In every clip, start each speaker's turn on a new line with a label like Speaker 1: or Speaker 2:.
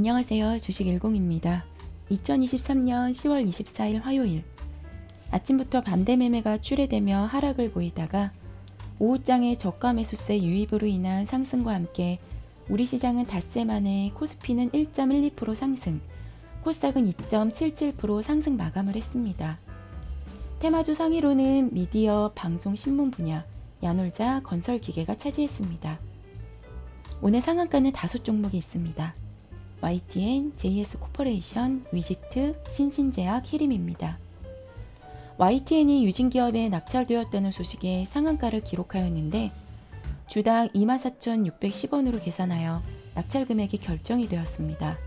Speaker 1: 안녕하세요. 주식10입니다. 2023년 10월 24일 화요일. 아침부터 반대 매매가 출회되며 하락을 보이다가 오후장의 저가 매수세 유입으로 인한 상승과 함께 우리 시장은 닷새 만에 코스피는 1.12% 상승, 코스닥은 2.77% 상승 마감을 했습니다. 테마주 상위로는 미디어, 방송, 신문 분야, 야놀자, 건설 기계가 차지했습니다. 오늘 상한가는 다섯 종목이 있습니다. YTN, JS 코퍼레이션, 위지트, 신신제약, 히림입니다. YTN이 유진기업에 낙찰되었다는 소식에 상한가를 기록하였는데 주당 24,610원으로 계산하여 낙찰 금액이 결정이 되었습니다.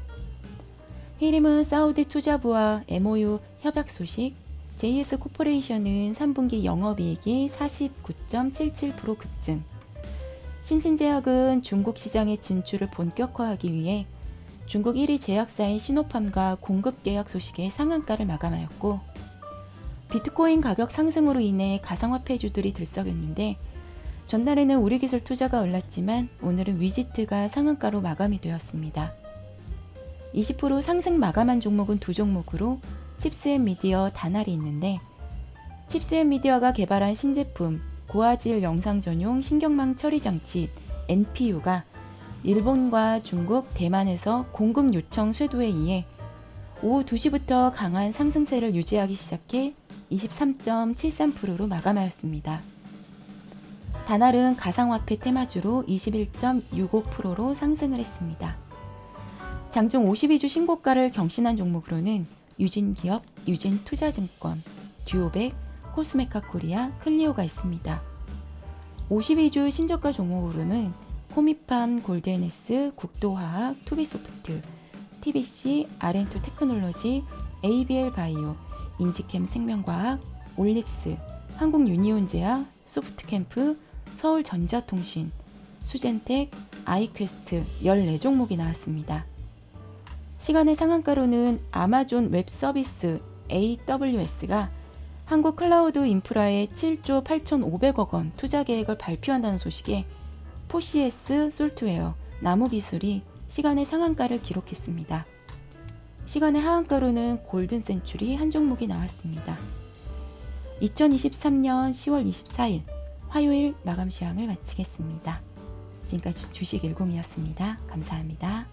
Speaker 1: 히림은 사우디 투자부와 MOU 협약 소식, JS 코퍼레이션은 3분기 영업이익이 49.77% 급증, 신신제약은 중국 시장의 진출을 본격화하기 위해 중국 1위 제약사인 시노팜과 공급 계약 소식에 상한가를 마감하였고 비트코인 가격 상승으로 인해 가상화폐주들이 들썩였는데 전날에는 우리 기술 투자가 올랐지만 오늘은 위지트가 상한가로 마감이 되었습니다. 20% 상승 마감한 종목은 두 종목으로 칩스앤미디어 다날이 있는데 칩스앤미디어가 개발한 신제품 고화질 영상 전용 신경망 처리 장치 NPU가 일본과 중국, 대만에서 공급 요청 쇄도에 의해 오후 2시부터 강한 상승세를 유지하기 시작해 23.73%로 마감하였습니다. 다날은 가상화폐 테마주로 21.65%로 상승을 했습니다. 장중 52주 신고가를 경신한 종목으로는 유진기업, 유진투자증권, 듀오백, 코스메카 코리아, 클리오가 있습니다. 52주 신저가 종목으로는 호미팜, 골드NS, 국도화학, 투비소프트, TBC, 아렌토 테크놀로지, ABL 바이오, 인지캠 생명과학, 올릭스, 한국유니온제약, 소프트캠프, 서울전자통신, 수젠텍, 아이퀘스트 14종목이 나왔습니다. 시간의 상한가로는 아마존 웹 서비스 AWS가 한국 클라우드 인프라에 7조 8,500억 원 투자 계획을 발표한다는 소식에 포시에스 솔트웨어 나무 기술이 시간의 상한가를 기록했습니다. 시간의 하한가로는 골든 센츄리 한 종목이 나왔습니다. 2023년 10월 24일 화요일 마감 시황을 마치겠습니다. 지금까지 주식 10이었습니다. 감사합니다.